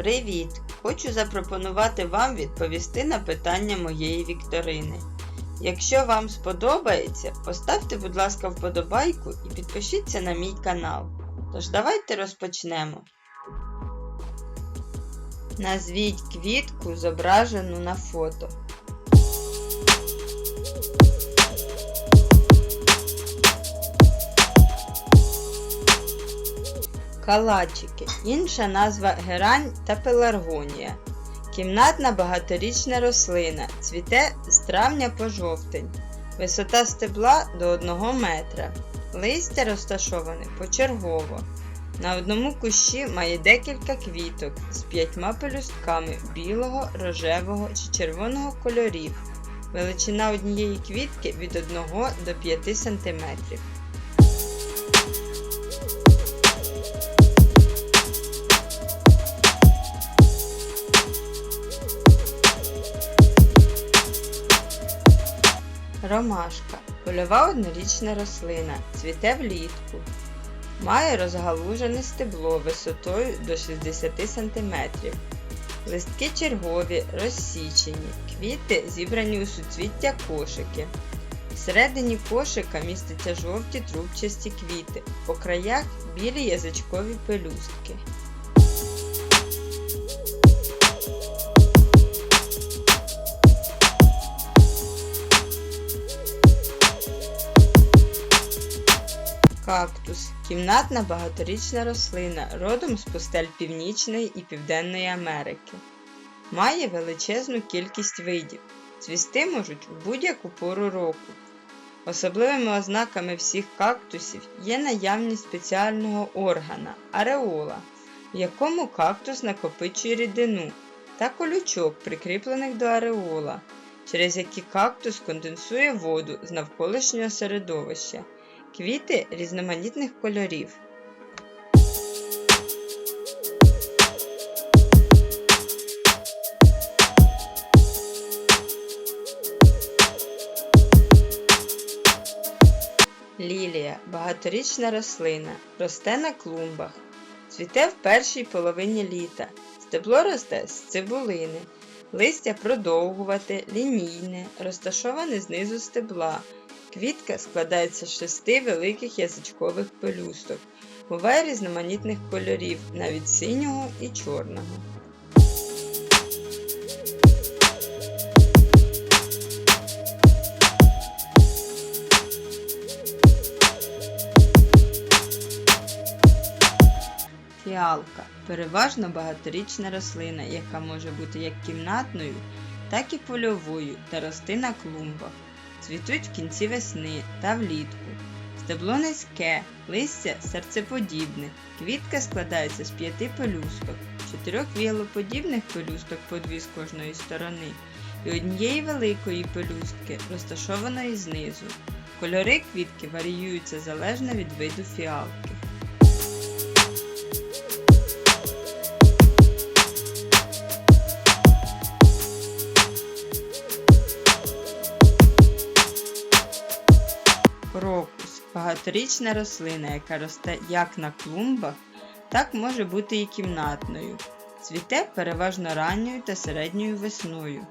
Привіт! Хочу запропонувати вам відповісти на питання моєї вікторини. Якщо вам сподобається, поставте, будь ласка, вподобайку і підпишіться на мій канал. Тож давайте розпочнемо. Назвіть квітку, зображену на фото. Калачики. Інша назва герань та пеларгонія. Кімнатна багаторічна рослина. Цвіте з травня по жовтень. Висота стебла до 1 метра. Листя розташоване почергово. На одному кущі має декілька квіток з п'ятьма пелюстками білого, рожевого чи червоного кольорів. Величина однієї квітки від 1 до 5 см. Ромашка польова однорічна рослина, цвіте влітку. Має розгалужене стебло висотою до 60 см. Листки чергові, розсічені, квіти зібрані у суцвіття кошики. Всередині кошика містяться жовті трубчасті квіти, по краях білі язичкові пелюстки. Кактус кімнатна багаторічна рослина, родом з пустель Північної і Південної Америки. Має величезну кількість видів. Цвісти можуть у будь-яку пору року. Особливими ознаками всіх кактусів є наявність спеціального органа ареола, в якому кактус накопичує рідину та колючок, прикріплених до ареола, через які кактус конденсує воду з навколишнього середовища. Квіти різноманітних кольорів. Лілія багаторічна рослина, росте на клумбах, цвіте в першій половині літа, стебло росте з цибулини, листя продовгувате, лінійне, розташоване знизу стебла. Квітка складається з шести великих язичкових пелюсток. Буває різноманітних кольорів, навіть синього і чорного. Фіалка переважно багаторічна рослина, яка може бути як кімнатною, так і польовою та рости на клумбах. Цвітуть в кінці весни та влітку. Стебло низьке, листя серцеподібне, квітка складається з п'яти пелюсток, чотирьох віялоподібних пелюсток по дві з кожної сторони і однієї великої пелюстки, розташованої знизу. Кольори квітки варіюються залежно від виду фіалки. Крокус багаторічна рослина, яка росте як на клумбах, так може бути і кімнатною. Цвіте переважно ранньою та середньою весною.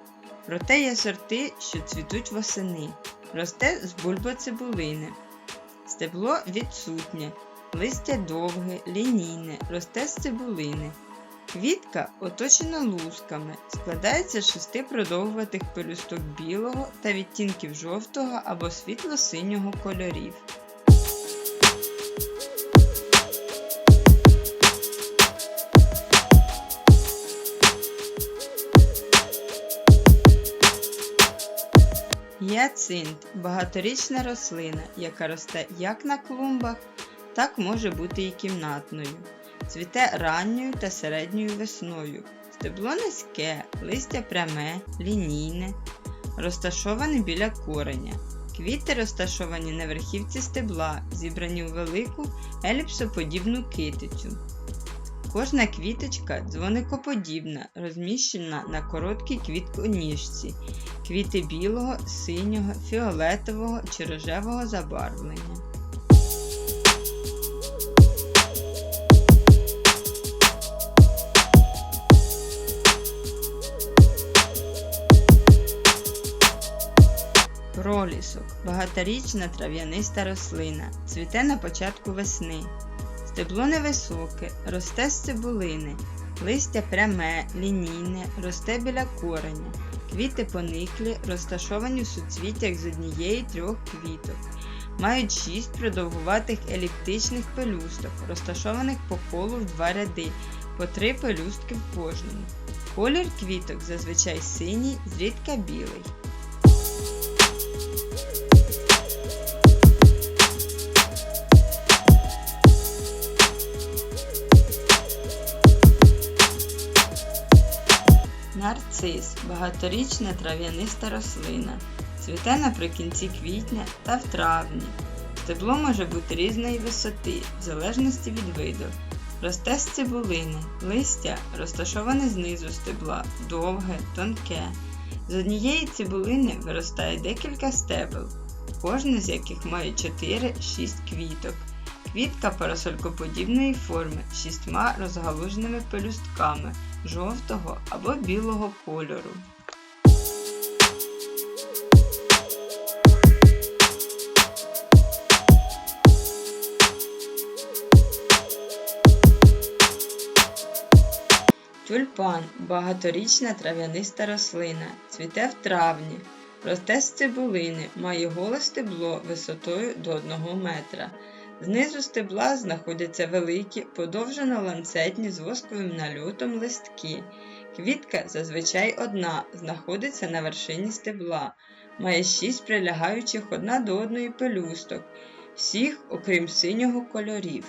Проте є сорти, що цвітуть восени. Росте з бульбоцибулини. Стебло відсутнє, листя довге, лінійне, росте з цибулини. Квітка оточена лусками, складається з шести продовгуватих пелюсток білого та відтінків жовтого або світло-синього кольорів. Гіацинт багаторічна рослина, яка росте як на клумбах, так може бути і кімнатною. Цвіте ранньою та середньою весною. Стебло низьке, листя пряме, лінійне, розташоване біля кореня. Квіти розташовані на верхівці стебла, зібрані у велику еліпсоподібну китицю. Кожна квіточка дзвоникоподібна, розміщена на короткій квітконіжці. Квіти білого, синього, фіолетового чи рожевого забарвлення. Пролісок багаторічна трав'яниста рослина. Цвіте на початку весни. Стебло невисоке, росте з цибулини. Листя пряме, лінійне, росте біля кореня. Квіти пониклі, розташовані в суцвіттях з однієї трьох квіток. Мають шість продовгуватих еліптичних пелюсток, розташованих по колу в два ряди, по три пелюстки в кожному. Колір квіток зазвичай синій, зрідка білий. Нарцис багаторічна трав'яниста рослина. Цвіте наприкінці квітня та в травні. Стебло може бути різної висоти, в залежності від виду. Росте з цибулини, листя розташоване знизу стебла, довге, тонке. З однієї цибулини виростає декілька стебел, кожне з яких має 4-6 квіток. Квітка парасолькоподібної форми з шістьма розгалуженими пелюстками жовтого або білого кольору. Тюльпан багаторічна трав'яниста рослина. Цвіте в травні. Росте з цибулини, має голе стебло висотою до 1 метра. Знизу стебла знаходяться великі, подовжено ланцетні з восковим нальотом листки. Квітка зазвичай одна, знаходиться на вершині стебла, має шість прилягаючих одна до одної пелюсток, всіх, окрім синього кольорів.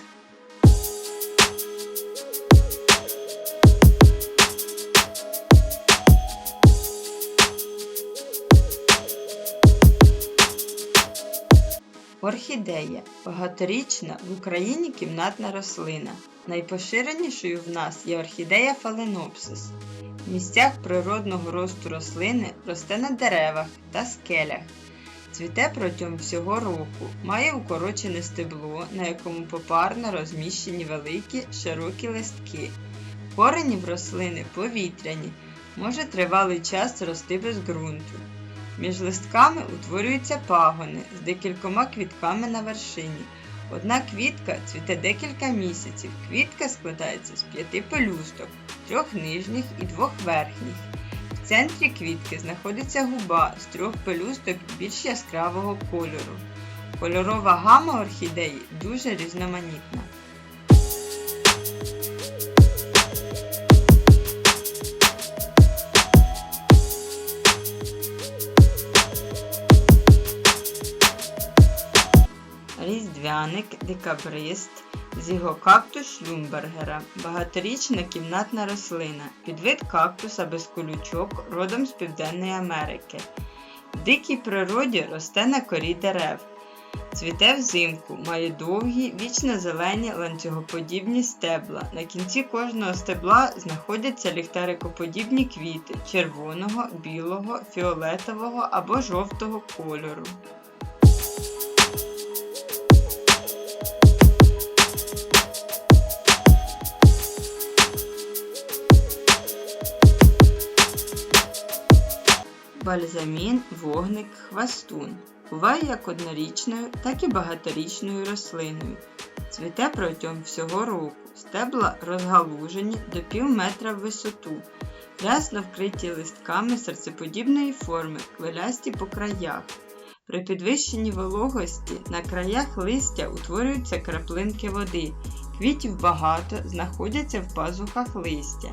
Орхідея багаторічна в Україні кімнатна рослина. Найпоширенішою в нас є орхідея фаленопсис. В місцях природного росту рослини росте на деревах та скелях. Цвіте протягом всього року, має укорочене стебло, на якому попарно розміщені великі широкі листки. Корені в рослини повітряні, може тривалий час рости без ґрунту. Між листками утворюються пагони з декількома квітками на вершині. Одна квітка цвіте декілька місяців. Квітка складається з п'яти пелюсток, трьох нижніх і двох верхніх. В центрі квітки знаходиться губа з трьох пелюсток більш яскравого кольору. Кольорова гама орхідеї дуже різноманітна. Різдвяник, декабрист, зігокактус шлюмбергера, багаторічна кімнатна рослина, підвид кактуса без колючок родом з Південної Америки. В дикій природі росте на корі дерев. Цвіте взимку, має довгі, вічно-зелені ланцюгоподібні стебла. На кінці кожного стебла знаходяться ліхтарикоподібні квіти червоного, білого, фіолетового або жовтого кольору. Бальзамін, вогник, хвастун. Буває як однорічною, так і багаторічною рослиною. Цвіте протягом всього року. Стебла розгалужені до пів метра в висоту, рясно вкриті листками серцеподібної форми, хвилясті по краях. При підвищенні вологості на краях листя утворюються краплинки води. Квітів багато, знаходяться в пазухах листя.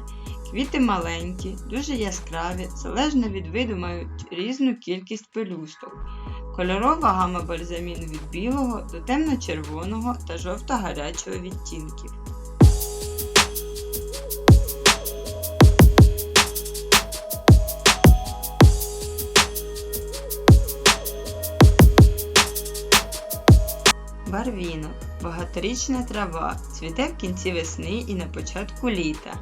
Квіти маленькі, дуже яскраві, залежно від виду мають різну кількість пелюсток. Кольорова гама бальзаміну від білого до темно-червоного та жовто-гарячого відтінків. Барвінок багаторічна трава, цвіте в кінці весни і на початку літа.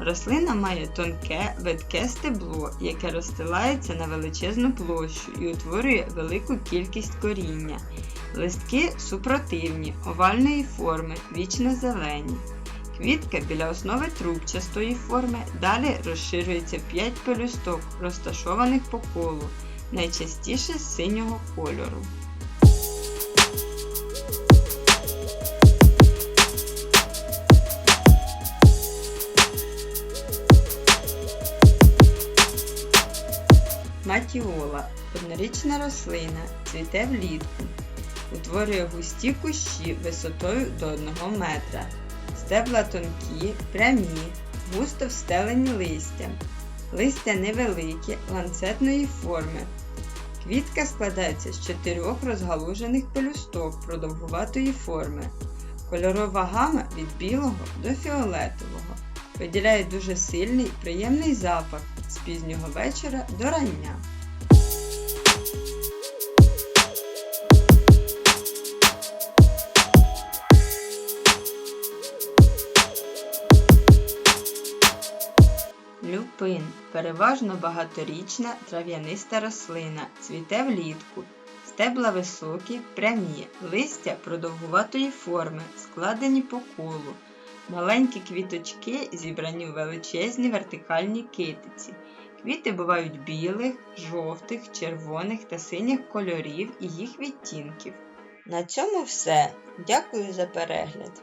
Рослина має тонке, видке стебло, яке розстилається на величезну площу і утворює велику кількість коріння. Листки супротивні, овальної форми, вічно зелені. Квітка біля основи трубчастої форми, далі розширюється 5 пелюсток, розташованих по колу. найчастіше синього кольору. Матіола однорічна рослина, цвіте влітку. Утворює густі кущі висотою до 1 метра. Стебла тонкі, прямі, густо встелені листям. Листя невеликі, ланцетної форми. Квітка складається з чотирьох розгалужених пелюсток продовгуватої форми. Кольорова гама від білого до фіолетового. Виділяє дуже сильний приємний запах з пізнього вечора до рання. Люпин переважно багаторічна трав'яниста рослина, цвіте влітку. Стебла високі, прямі, листя продовгуватої форми, складені по колу. Маленькі квіточки зібрані у величезні вертикальні китиці. Квіти бувають білих, жовтих, червоних та синіх кольорів і їх відтінків. На цьому все. Дякую за перегляд.